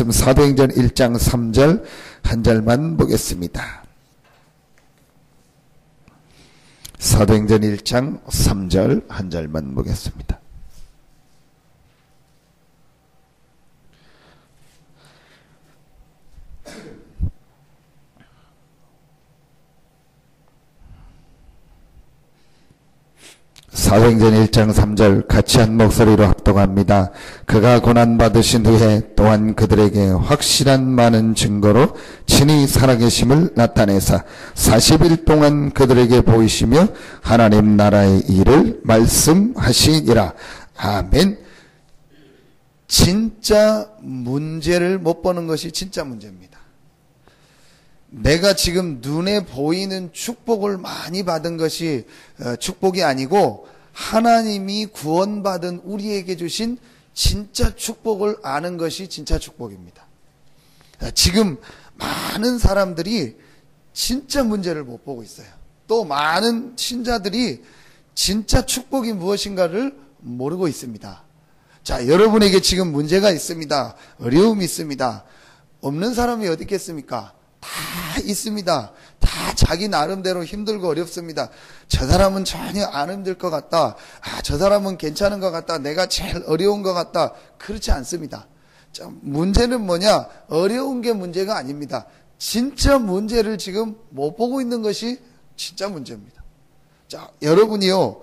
말씀 사도행전 1장 3절 한 절만 보겠습니다. 사도행전 1장 3절 한 절만 보겠습니다. 사도행전 1장 3절 같이 한 목소리로 합동합니다. 그가 고난받으신 후에 또한 그들에게 확실한 많은 증거로 친히 살아계심을 나타내사 40일 동안 그들에게 보이시며 하나님 나라의 일을 말씀하시니라. 아멘. 진짜 문제를 못 보는 것이 진짜 문제입니다. 내가 지금 눈에 보이는 축복을 많이 받은 것이 어, 축복이 아니고 하나님이 구원받은 우리에게 주신 진짜 축복을 아는 것이 진짜 축복입니다. 어, 지금 많은 사람들이 진짜 문제를 못 보고 있어요. 또 많은 신자들이 진짜 축복이 무엇인가를 모르고 있습니다. 자, 여러분에게 지금 문제가 있습니다. 어려움이 있습니다. 없는 사람이 어디 있겠습니까? 다 있습니다. 다 자기 나름대로 힘들고 어렵습니다. 저 사람은 전혀 안 힘들 것 같다. 아, 저 사람은 괜찮은 것 같다. 내가 제일 어려운 것 같다. 그렇지 않습니다. 자, 문제는 뭐냐? 어려운 게 문제가 아닙니다. 진짜 문제를 지금 못 보고 있는 것이 진짜 문제입니다. 자, 여러분이요.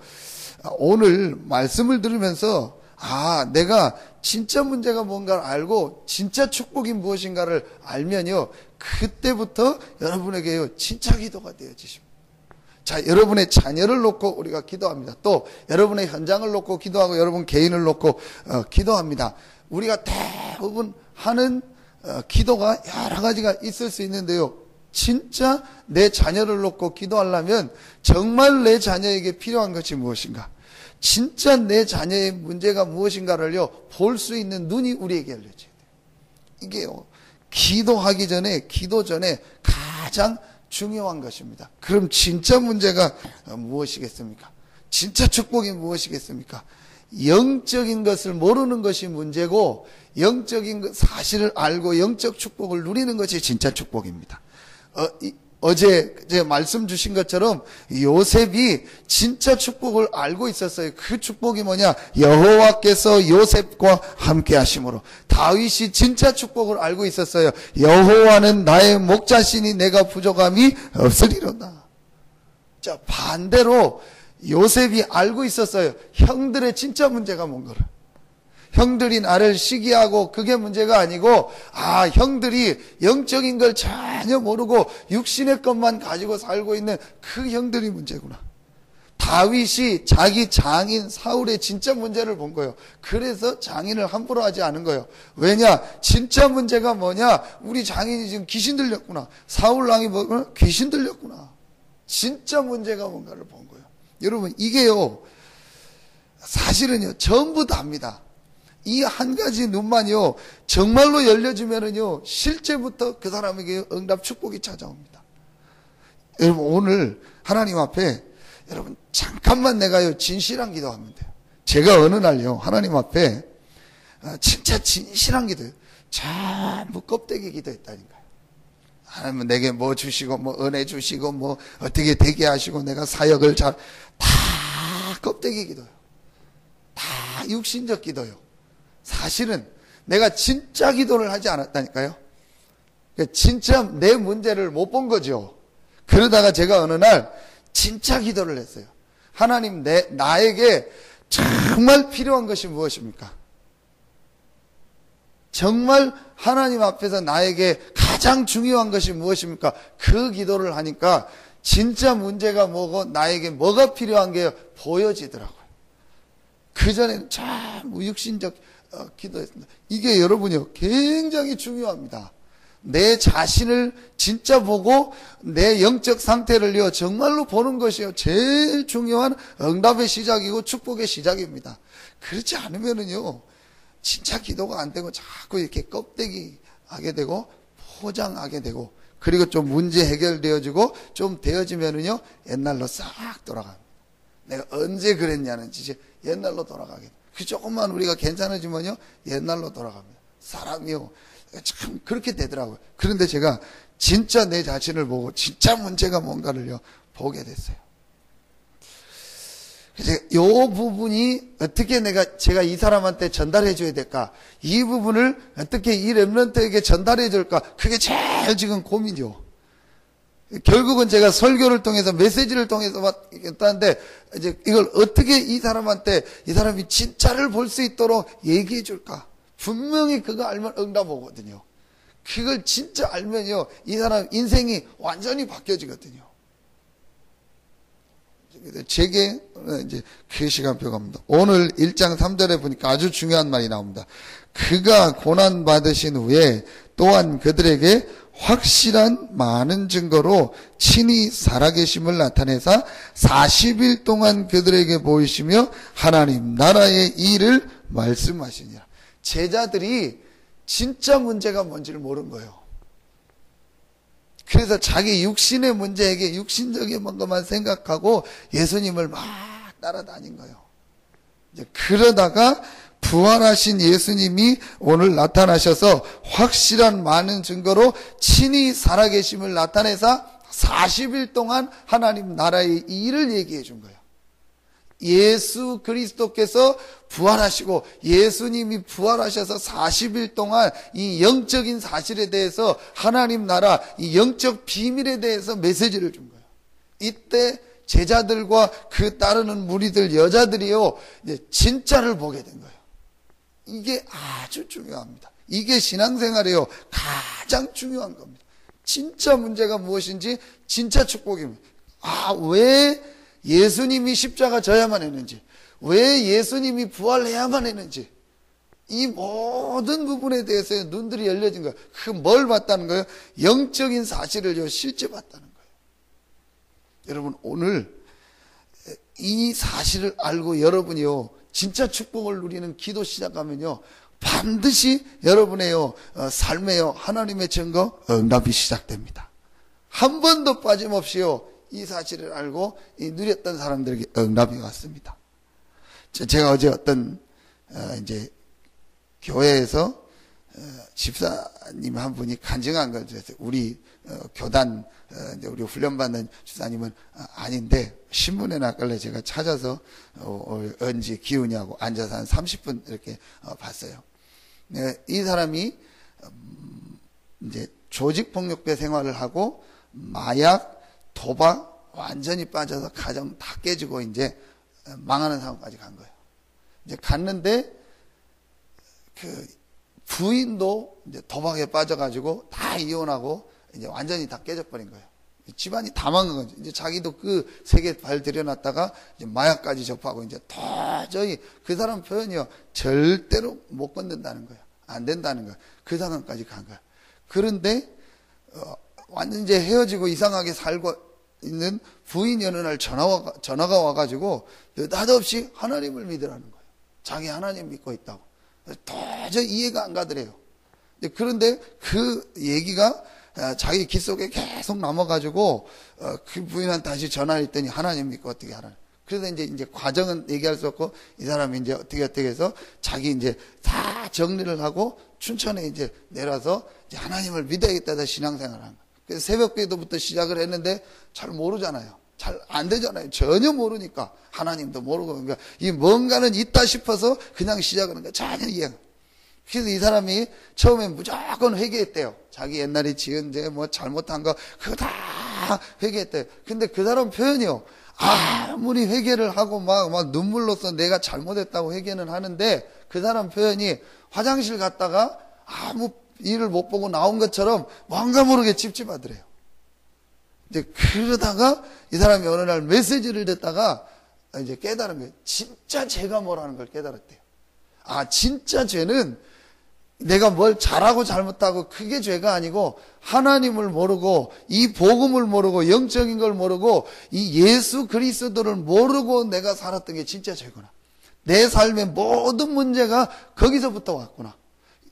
오늘 말씀을 들으면서 아, 내가 진짜 문제가 뭔가를 알고 진짜 축복이 무엇인가를 알면요. 그때부터 여러분에게요. 진짜 기도가 되어지십니다. 자, 여러분의 자녀를 놓고 우리가 기도합니다. 또 여러분의 현장을 놓고 기도하고 여러분 개인을 놓고 어, 기도합니다. 우리가 대부분 하는 어, 기도가 여러 가지가 있을 수 있는데요. 진짜 내 자녀를 놓고 기도하려면 정말 내 자녀에게 필요한 것이 무엇인가? 진짜 내 자녀의 문제가 무엇인가를요, 볼 수 있는 눈이 우리에게 열려져야 돼요. 이게요, 기도하기 전에, 기도 전에 가장 중요한 것입니다. 그럼 진짜 문제가 무엇이겠습니까? 진짜 축복이 무엇이겠습니까? 영적인 것을 모르는 것이 문제고, 영적인 사실을 알고 영적 축복을 누리는 것이 진짜 축복입니다. 어, 이, 어제 제 말씀 주신 것처럼 요셉이 진짜 축복을 알고 있었어요. 그 축복이 뭐냐? 여호와께서 요셉과 함께 하심으로. 다윗이 진짜 축복을 알고 있었어요. 여호와는 나의 목자신이 내가 부족함이 없으리로다. 자, 반대로 요셉이 알고 있었어요. 형들의 진짜 문제가 뭔가를. 형들이 나를 시기하고 그게 문제가 아니고 아 형들이 영적인 걸 전혀 모르고 육신의 것만 가지고 살고 있는 그 형들이 문제구나. 다윗이 자기 장인 사울의 진짜 문제를 본 거예요. 그래서 장인을 함부로 하지 않은 거예요. 왜냐? 진짜 문제가 뭐냐? 우리 장인이 지금 귀신 들렸구나. 사울 왕이 뭐 귀신 들렸구나. 진짜 문제가 뭔가를 본 거예요. 여러분 이게요. 사실은요. 전부 다입니다. 이 한 가지 눈만요, 정말로 열려주면은요, 실제부터 그 사람에게 응답 축복이 찾아옵니다. 여러분, 오늘 하나님 앞에 여러분, 잠깐만 내가요, 진실한 기도하면 돼요. 제가 어느 날요, 하나님 앞에 아, 진짜 진실한 기도요. 전부 껍데기 기도했다니까요. 하나님은 내게 뭐 주시고, 뭐 은혜 주시고, 뭐 어떻게 되게 하시고, 내가 사역을 잘, 다 껍데기 기도요. 다 육신적 기도요. 사실은 내가 진짜 기도를 하지 않았다니까요. 그러니까 진짜 내 문제를 못 본 거죠. 그러다가 제가 어느 날 진짜 기도를 했어요. 하나님 내 나에게 정말 필요한 것이 무엇입니까? 정말 하나님 앞에서 나에게 가장 중요한 것이 무엇입니까? 그 기도를 하니까 진짜 문제가 뭐고 나에게 뭐가 필요한 게 보여지더라고요. 그전에는 참 무육신적 어, 기도했습니다. 이게 여러분이요, 굉장히 중요합니다. 내 자신을 진짜 보고 내 영적 상태를요, 정말로 보는 것이요, 제일 중요한 응답의 시작이고 축복의 시작입니다. 그렇지 않으면은요, 진짜 기도가 안 되고 자꾸 이렇게 껍데기 하게 되고 포장하게 되고 그리고 좀 문제 해결되어지고 좀 되어지면은요, 옛날로 싹 돌아갑니다. 내가 언제 그랬냐는 짓이 옛날로 돌아가게 그 조금만 우리가 괜찮아지면요, 옛날로 돌아갑니다. 사람이요, 참 그렇게 되더라고요. 그런데 제가 진짜 내 자신을 보고 진짜 문제가 뭔가를요 보게 됐어요. 그래서 요 부분이 어떻게 내가 제가 이 사람한테 전달해 줘야 될까? 이 부분을 어떻게 이 렘런트에게 전달해 줄까? 그게 제일 지금 고민이요. 결국은 제가 설교를 통해서 메시지를 통해서 왔다는데 이제 이걸 어떻게 이 사람한테 이 사람이 진짜를 볼 수 있도록 얘기해 줄까? 분명히 그거 알면 응답 오거든요. 그걸 진짜 알면요, 이 사람 인생이 완전히 바뀌어지거든요. 제게 이제 그 시간표 갑니다. 오늘 1장 3절에 보니까 아주 중요한 말이 나옵니다. 그가 고난 받으신 후에 또한 그들에게 확실한 많은 증거로 친히 살아계심을 나타내사 40일 동안 그들에게 보이시며 하나님 나라의 일을 말씀하시니라. 제자들이 진짜 문제가 뭔지를 모른 거예요. 그래서 자기 육신의 문제에게 육신적인 것만 생각하고 예수님을 막 따라다닌 거예요. 그러다가 부활하신 예수님이 오늘 나타나셔서 확실한 많은 증거로 친히 살아계심을 나타내사 40일 동안 하나님 나라의 일을 얘기해 준 거예요. 예수 그리스도께서 부활하시고 예수님이 부활하셔서 40일 동안 이 영적인 사실에 대해서 하나님 나라 이 영적 비밀에 대해서 메시지를 준 거예요. 이때 제자들과 그 따르는 무리들 여자들이요 이제 진짜를 보게 된 거예요. 이게 아주 중요합니다. 이게 신앙생활에요 가장 중요한 겁니다. 진짜 문제가 무엇인지 진짜 축복입니다. 아, 왜 예수님이 십자가 져야만 했는지, 왜 예수님이 부활해야만 했는지, 이 모든 부분에 대해서 눈들이 열려진 거예요. 그 뭘 봤다는 거예요? 영적인 사실을 실제 봤다는 거예요. 여러분, 오늘 이 사실을 알고 여러분이요, 진짜 축복을 누리는 기도 시작하면요, 반드시 여러분의요, 어, 삶에요, 하나님의 증거, 응답이 시작됩니다. 한 번도 빠짐없이요, 이 사실을 알고 이 누렸던 사람들에게 응답이 왔습니다. 제가 어제 어떤 어, 이제 교회에서 어, 집사님 한 분이 간증한 걸 우리 어, 교단 우리 훈련받는 집사님은 아닌데 신문에 나갈래 제가 찾아서 언제 기우냐고 앉아서 한 30분 이렇게 봤어요. 네, 이 사람이 음, 이제 조직 폭력배 생활을 하고 마약 도박 완전히 빠져서 가정 다 깨지고 이제 망하는 상황까지 간 거예요. 이제 갔는데 그 부인도 이제 도박에 빠져가지고 다 이혼하고 이제 완전히 다 깨져버린 거예요. 집안이 다 망한 거죠. 이제 자기도 그 세계 발 들여놨다가 이제 마약까지 접하고 이제 도저히 그 사람 표현이요. 절대로 못 건든다는 거예요. 안 된다는 거예요. 그 상황까지 간 거예요. 그런데, 어, 완전 이제 헤어지고 이상하게 살고 있는 부인이 어느 날 전화가, 전화가 와가지고 느닷없이 하나님을 믿으라는 거예요. 자기 하나님 믿고 있다고. 도저히 이해가 안 가더래요. 그런데 그 얘기가 아, 자기 귀 속에 계속 남아가지고 어, 그 부인한테 다시 전화를 했더니 하나님 믿고 어떻게 하라. 그래서 이제 이제 과정은 얘기할 수 없고 이 사람이 이제 어떻게 어떻게 해서 자기 이제 다 정리를 하고 춘천에 이제 내려서 이제 하나님을 믿어야겠다 신앙생활을 한 거예요. 그래서 새벽 기도부터 시작을 했는데 잘 모르잖아요. 잘 안 되잖아요. 전혀 모르니까 하나님도 모르고 그러니까 이 뭔가는 있다 싶어서 그냥 시작하는 거예요. 전혀 이해가. 그래서 이 사람이 처음에 무조건 회개했대요. 자기 옛날에 지은 죄 뭐 잘못한 거 그거 다 회개했대요. 근데 그 사람 표현이요. 아무리 회개를 하고 막, 막 눈물로써 내가 잘못했다고 회개는 하는데 그 사람 표현이 화장실 갔다가 아무 일을 못 보고 나온 것처럼 뭔가 모르게 찝찝하더래요. 이제 그러다가 이 사람이 어느 날 메시지를 듣다가 이제 깨달은 거예요. 진짜 죄가 뭐라는 걸 깨달았대요. 아, 진짜 죄는 내가 뭘 잘하고 잘못하고 그게 죄가 아니고 하나님을 모르고 이 복음을 모르고 영적인 걸 모르고 이 예수 그리스도를 모르고 내가 살았던 게 진짜 죄구나. 내 삶의 모든 문제가 거기서부터 왔구나.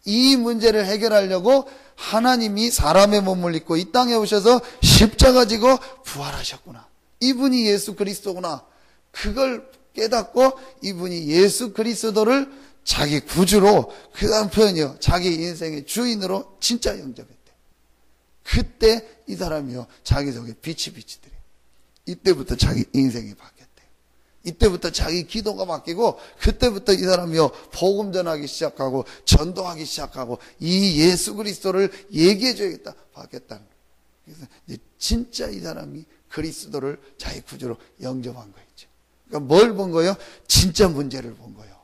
이 문제를 해결하려고 하나님이 사람의 몸을 입고 이 땅에 오셔서 십자가 지고 부활하셨구나. 이분이 예수 그리스도구나. 그걸 깨닫고 이분이 예수 그리스도를 자기 구주로 그 다음 표현이요. 자기 인생의 주인으로 진짜 영접했대. 그때 이 사람이요. 자기 속에 빛이 비치더래. 이때부터 자기 인생이 바뀌었대. 이때부터 자기 기도가 바뀌고 그때부터 이 사람이요. 복음 전하기 시작하고 전도하기 시작하고 이 예수 그리스도를 얘기해 줘야겠다. 거예요. 그래서 진짜 이 사람이 그리스도를 자기 구주로 영접한 거였죠. 그러니까 뭘 본 거예요? 진짜 문제를 본 거예요.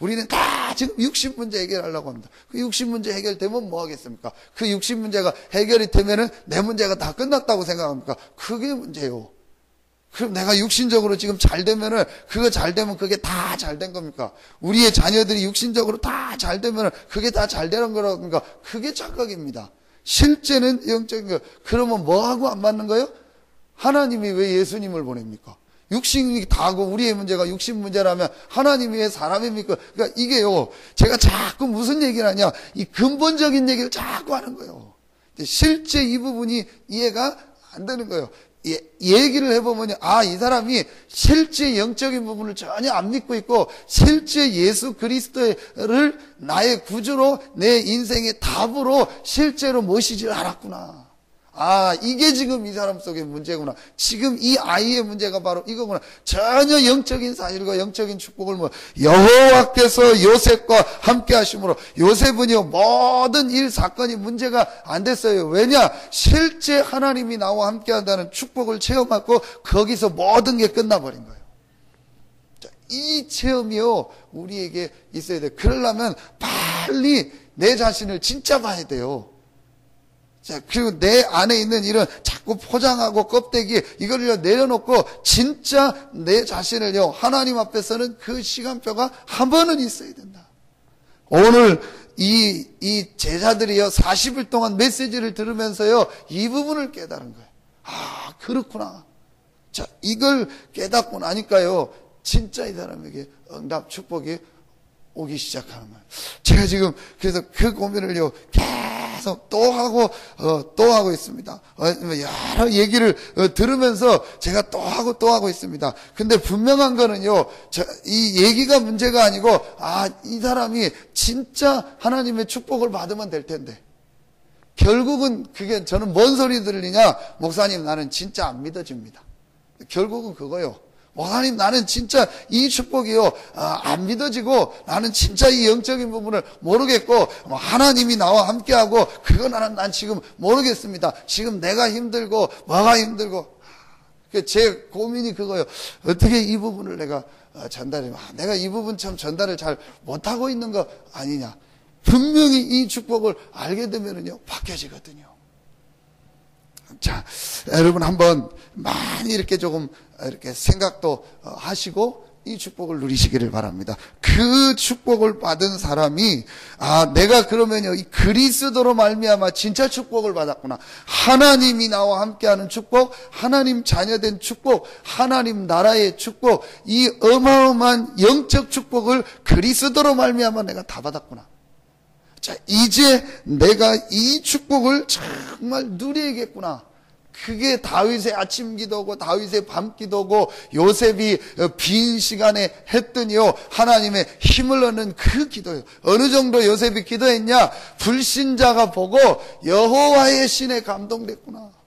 우리는 다 지금 60문제 해결하려고 합니다. 그 60문제 해결되면 뭐 하겠습니까? 그 60문제가 해결이 되면은 내 문제가 다 끝났다고 생각합니까? 그게 문제요. 그럼 내가 육신적으로 지금 잘 되면은 그거 잘 되면 그게 다 잘 된 겁니까? 우리의 자녀들이 육신적으로 다 잘 되면은 그게 다 잘 되는 거라니까 그게 착각입니다. 실제는 영적인 거. 그러면 뭐하고 안 맞는 거예요? 하나님이 왜 예수님을 보냅니까? 육신이 다고 우리의 문제가 육신 문제라면 하나님이 왜 사람입니까? 그러니까 이게요. 제가 자꾸 무슨 얘기를 하냐? 이 근본적인 얘기를 자꾸 하는 거예요. 실제 이 부분이 이해가 안 되는 거예요. 예, 얘기를 해보면, 아, 이 사람이 실제 영적인 부분을 전혀 안 믿고 있고, 실제 예수 그리스도를 나의 구주로 내 인생의 답으로 실제로 모시질 않았구나. 아, 이게 지금 이 사람 속의 문제구나. 지금 이 아이의 문제가 바로 이거구나. 전혀 영적인 사실과 영적인 축복을 뭐 여호와께서 요셉과 함께 하심으로 요셉은요 모든 일 사건이 문제가 안 됐어요. 왜냐? 실제 하나님이 나와 함께 한다는 축복을 체험하고 거기서 모든 게 끝나버린 거예요. 이 체험이요 우리에게 있어야 돼. 그러려면 빨리 내 자신을 진짜 봐야 돼요. 자, 그리고 내 안에 있는 이런 자꾸 포장하고 껍데기 이걸 내려놓고 진짜 내 자신을요 하나님 앞에서는 그 시간표가 한 번은 있어야 된다. 오늘 이, 이 제자들이요 40일 동안 메시지를 들으면서요 이 부분을 깨달은 거예요. 아 그렇구나. 자 이걸 깨닫고 나니까요 진짜 이 사람에게 응답 축복이 오기 시작하는 거예요. 제가 지금 그래서 그 고민을요 계속 또 하고 어, 또 하고 있습니다. 어, 여러 얘기를 어, 들으면서 제가 또 하고 또 하고 있습니다. 근데 분명한 거는요, 저, 이 얘기가 문제가 아니고 아 이 사람이 진짜 하나님의 축복을 받으면 될 텐데. 결국은 그게 저는 뭔 소리 들리냐? 목사님 나는 진짜 안 믿어집니다. 결국은 그거요. 하나님 나는 진짜 이 축복이요 아, 안 믿어지고 나는 진짜 이 영적인 부분을 모르겠고 뭐 하나님이 나와 함께하고 그거 나는 난 지금 모르겠습니다. 지금 내가 힘들고 뭐가 힘들고 그제 고민이 그거요. 어떻게 이 부분을 내가 어, 전달해? 아, 내가 이 부분 참 전달을 잘 못하고 있는 거 아니냐? 분명히 이 축복을 알게 되면은요 바뀌어지거든요. 자, 여러분 한번 많이 이렇게 조금 이렇게 생각도 어, 하시고 이 축복을 누리시기를 바랍니다. 그 축복을 받은 사람이 아 내가 그러면요 이 그리스도로 말미암아 진짜 축복을 받았구나. 하나님이 나와 함께하는 축복, 하나님 자녀된 축복, 하나님 나라의 축복, 이 어마어마한 영적 축복을 그리스도로 말미암아 내가 다 받았구나. 자 이제 내가 이 축복을 정말 누리겠구나. 그게 다윗의 아침 기도고 다윗의 밤 기도고 요셉이 빈 시간에 했더니요 하나님의 힘을 얻는 그 기도예요. 어느 정도 요셉이 기도했냐? 불신자가 보고 여호와의 신에 감동됐구나.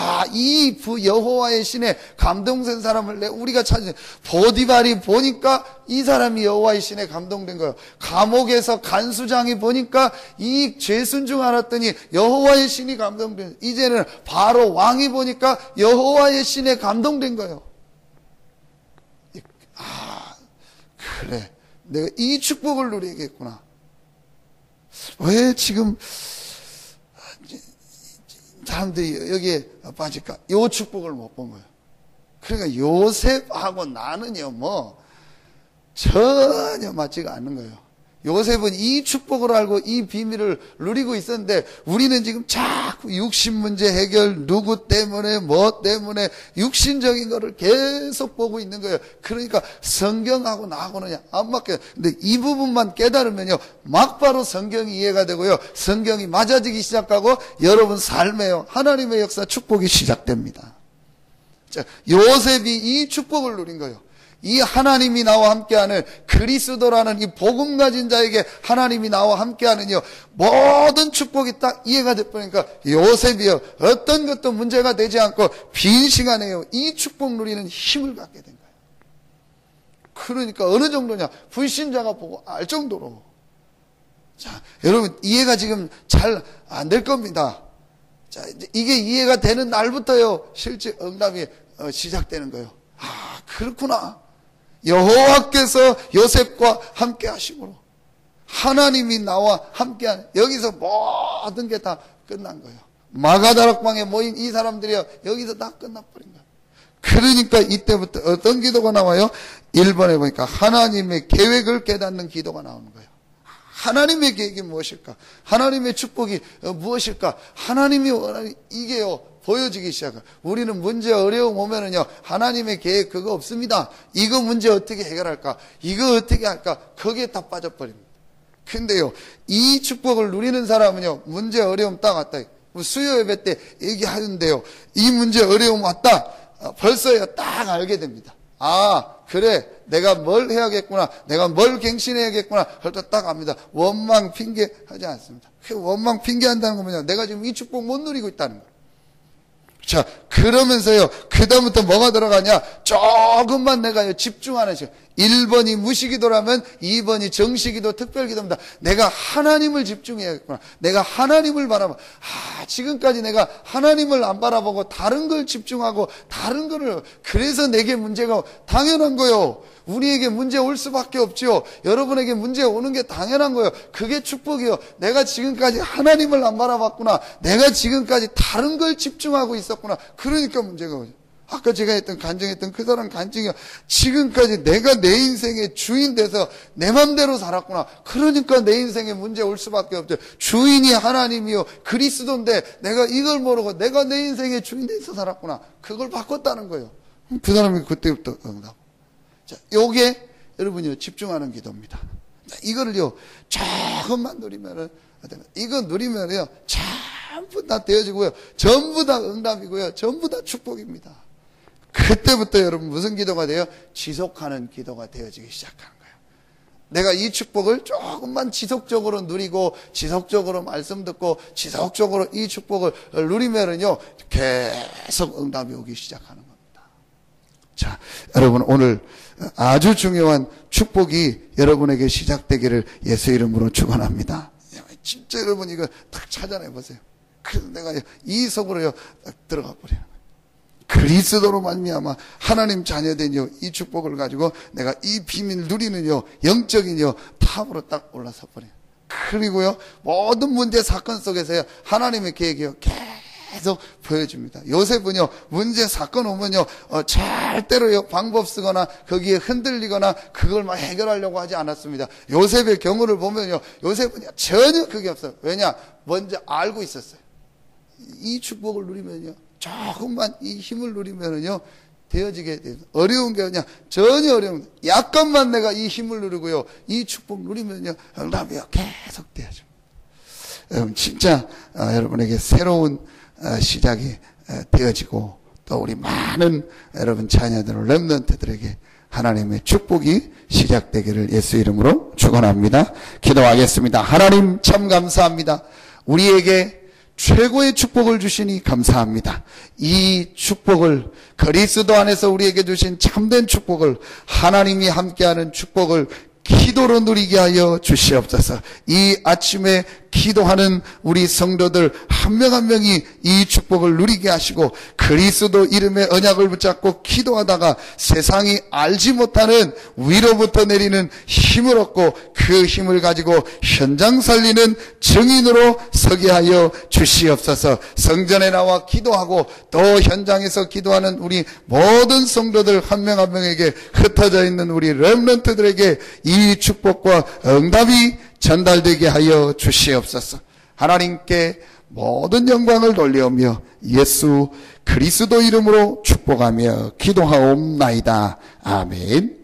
아, 이 여호와의 신에 감동된 사람을 우리가 찾은 보디발이 보니까 이 사람이 여호와의 신에 감동된 거예요. 감옥에서 간수장이 보니까 이 죄순 중 알았더니 여호와의 신이 감동된. 이제는 바로 왕이 보니까 여호와의 신에 감동된 거예요. 아, 그래. 내가 이 축복을 누리겠구나. 왜 지금 사람들이 여기에 빠질까? 요 축복을 못 본 거예요. 그러니까 요셉하고 나는요, 뭐, 전혀 맞지가 않는 거예요. 요셉은 이 축복을 알고 이 비밀을 누리고 있었는데 우리는 지금 자꾸 육신 문제 해결 누구 때문에 뭐 때문에 육신적인 거를 계속 보고 있는 거예요. 그러니까 성경하고 나하고는 안 맞게. 근데 이 부분만 깨달으면요. 막바로 성경이 이해가 되고요. 성경이 맞아지기 시작하고 여러분 삶에요. 하나님의 역사 축복이 시작됩니다. 자, 요셉이 이 축복을 누린 거예요. 이 하나님이 나와 함께하는 그리스도라는 이 복음 가진 자에게 하나님이 나와 함께하는요 모든 축복이 딱 이해가 돼버리니까 요셉이요 어떤 것도 문제가 되지 않고 빈 시간에요 이 축복 누리는 힘을 갖게 된 거예요. 그러니까 어느 정도냐 불신자가 보고 알 정도로 자 여러분 이해가 지금 잘 안 될 겁니다. 자 이게 이해가 되는 날부터요 실제 응답이 어, 시작되는 거예요. 아 그렇구나. 여호와께서 요셉과 함께 하심으로 하나님이 나와 함께한 여기서 모든 게 다 끝난 거예요. 마가다락방에 모인 이 사람들이요 여기서 다 끝나버린 거예요. 그러니까 이때부터 어떤 기도가 나와요? 1번에 보니까 하나님의 계획을 깨닫는 기도가 나오는 거예요. 하나님의 계획이 무엇일까? 하나님의 축복이 무엇일까? 하나님이 원하는 이게요 보여지기 시작해요. 우리는 문제 어려움 오면은요, 하나님의 계획 그거 없습니다. 이거 문제 어떻게 해결할까? 이거 어떻게 할까? 거기에 다 빠져버립니다. 근데요, 이 축복을 누리는 사람은요, 문제 어려움 딱 왔다. 뭐 수요 예배 때 얘기하는데요, 이 문제 어려움 왔다. 어, 벌써요, 딱 알게 됩니다. 아, 그래. 내가 뭘 해야겠구나. 내가 뭘 갱신해야겠구나. 할 때 딱 압니다. 원망 핑계 하지 않습니다. 그 원망 핑계 한다는 거 뭐냐. 내가 지금 이 축복 못 누리고 있다는 거예요. 자, 그러면서요, 그다음부터 뭐가 들어가냐? 조금만 내가 집중하는 시간. 1번이 무시기도라면 2번이 정시기도, 특별기도입니다. 내가 하나님을 집중해야겠구나. 내가 하나님을 바라봐. 아, 지금까지 내가 하나님을 안 바라보고 다른 걸 집중하고 다른 거를, 그래서 내게 문제가 당연한 거요. 우리에게 문제 올 수밖에 없죠. 여러분에게 문제 오는 게 당연한 거예요. 그게 축복이요. 내가 지금까지 하나님을 안 바라봤구나. 내가 지금까지 다른 걸 집중하고 있었구나. 그러니까 문제가 오죠. 아까 제가 했던 간증했던 그 사람 간증이요. 지금까지 내가 내 인생의 주인 돼서 내 맘대로 살았구나. 그러니까 내 인생에 문제 올 수밖에 없죠. 주인이 하나님이요. 그리스도인데 내가 이걸 모르고 내가 내 인생의 주인 돼서 살았구나. 그걸 바꿨다는 거예요. 그 사람이 그때부터 응답. 자, 요게 여러분이 집중하는 기도입니다. 자, 이거를요, 조금만 누리면은, 이거 누리면요, 전부 다 되어지고요. 전부 다 응답이고요. 전부 다 축복입니다. 그때부터 여러분 무슨 기도가 돼요? 지속하는 기도가 되어지기 시작하는 거예요. 내가 이 축복을 조금만 지속적으로 누리고, 지속적으로 말씀 듣고, 지속적으로 이 축복을 누리면은요, 계속 응답이 오기 시작하는 겁니다. 자, 여러분 오늘 아주 중요한 축복이 여러분에게 시작되기를 예수 이름으로 축원합니다. 진짜 여러분 이거 딱 찾아내 보세요. 그래서 내가 이 속으로요 딱 들어가 버려요. 그리스도로 말미암아 하나님 자녀된 요 이 축복을 가지고 내가 이 비밀 누리는 요 영적인 요 탑으로 딱 올라서 버려요. 그리고요 모든 문제 사건 속에서요 하나님의 계획이요 계속 보여줍니다. 요셉은요, 문제 사건 오면요, 어, 절대로요, 방법 쓰거나 거기에 흔들리거나 그걸 막 해결하려고 하지 않았습니다. 요셉의 경우를 보면요, 요셉은 전혀 그게 없어요. 왜냐? 먼저 알고 있었어요. 이 축복을 누리면요, 조금만 이 힘을 누리면요, 되어지게 돼요. 어려운 게 아니라 전혀 어려운 약간만 내가 이 힘을 누리고요. 이 축복 누리면요. 응답이요. 계속 되어져. 여러분 진짜 어, 여러분에게 새로운 어, 시작이 어, 되어지고 또 우리 많은 여러분 자녀들 렘넌트들에게 하나님의 축복이 시작되기를 예수 이름으로 축원합니다. 기도하겠습니다. 하나님 참 감사합니다. 우리에게 최고의 축복을 주시니 감사합니다. 이 축복을 그리스도 안에서 우리에게 주신 참된 축복을 하나님이 함께하는 축복을 기도로 누리게 하여 주시옵소서. 이 아침에 기도하는 우리 성도들 한명한 명이 이 축복을 누리게 하시고 그리스도 이름의 언약을 붙잡고 기도하다가 세상이 알지 못하는 위로부터 내리는 힘을 얻고 그 힘을 가지고 현장 살리는 증인으로 서게 하여 주시옵소서. 성전에 나와 기도하고 또 현장에서 기도하는 우리 모든 성도들 한 명한 명에게 흩어져 있는 우리 렘런트들에게 이 축복과 응답이 전달되게 하여 주시옵소서. 하나님께 모든 영광을 돌려오며 예수 그리스도 이름으로 축복하며 기도하옵나이다. 아멘.